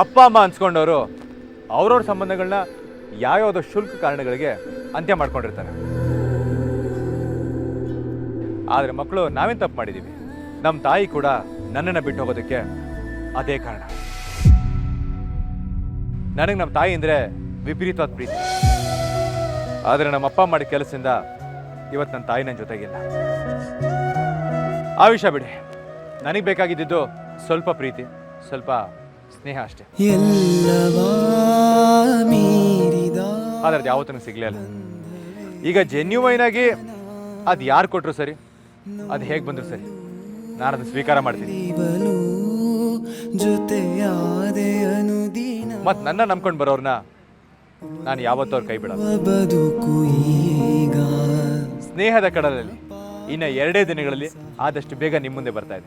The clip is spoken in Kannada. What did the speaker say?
ಅಪ್ಪ, ಅಮ್ಮ ಅನ್ಸ್ಕೊಂಡವರು ಅವ್ರವ್ರ ಸಂಬಂಧಗಳನ್ನ ಯಾವ್ಯಾವುದೋ ಶುಲ್ಕ ಕಾರಣಗಳಿಗೆ ಅಂತ್ಯ ಮಾಡ್ಕೊಂಡಿರ್ತಾರೆ. ಆದರೆ ಮಕ್ಕಳು ನಾವೇನು ತಪ್ಪು ಮಾಡಿದ್ದೀವಿ ನಮ್ಮ ತಾಯಿ ಕೂಡ ನನ್ನನ್ನು ಬಿಟ್ಟು ಹೋಗೋದಕ್ಕೆ ಅದೇ ಕಾರಣ. ನನಗೆ ನಮ್ಮ ತಾಯಿ ಅಂದರೆ ವಿಪರೀತವಾದ ಪ್ರೀತಿ. ಆದರೆ ನಮ್ಮ ಅಪ್ಪ ಮಾಡಿದ ಕೆಲಸದಿಂದ ಇವತ್ತು ನನ್ನ ತಾಯಿ ನನ್ನ ಜೊತೆಗಿಲ್ಲ. ಆ ವಿಷಯ ಬಿಡಿ. ನನಗೆ ಬೇಕಾಗಿದ್ದಿದ್ದು ಸ್ವಲ್ಪ ಪ್ರೀತಿ, ಸ್ವಲ್ಪ ಸ್ನೇಹ ಅಷ್ಟೇ. ಆದ್ರೆ ಮೀರಿದ ಆದರೆ ಅದು ಯಾವತ್ತೂ ನನಗೆ ಸಿಗ್ಲೇ ಇಲ್ಲ ಈಗ ಜೆನ್ಯೂವೈನ್ ಆಗಿ ಅದು ಯಾರು ಕೊಟ್ಟರು ಸರಿ? ಅದು ಹೇಗೆ ಬಂದ್ರು ಸರಿ? ನಾನು ಅದನ್ನು ಸ್ವೀಕಾರ ಮಾಡ್ತೀನಿ. ಮತ್ತು ನನ್ನ ನಂಬ್ಕೊಂಡು ಬರೋರ್ನ ನಾನು ಯಾವತ್ತೂ ಅವ್ರ ಕೈ ಬಿಡಲ್ಲ. ಸ್ನೇಹದ ಕಡಲಲ್ಲಿ ಇನ್ನು ಎರಡೇ ದಿನಗಳಲ್ಲಿ ಆದಷ್ಟು ಬೇಗ ನಿಮ್ಮ ಮುಂದೆ ಬರ್ತಾ ಇದೆ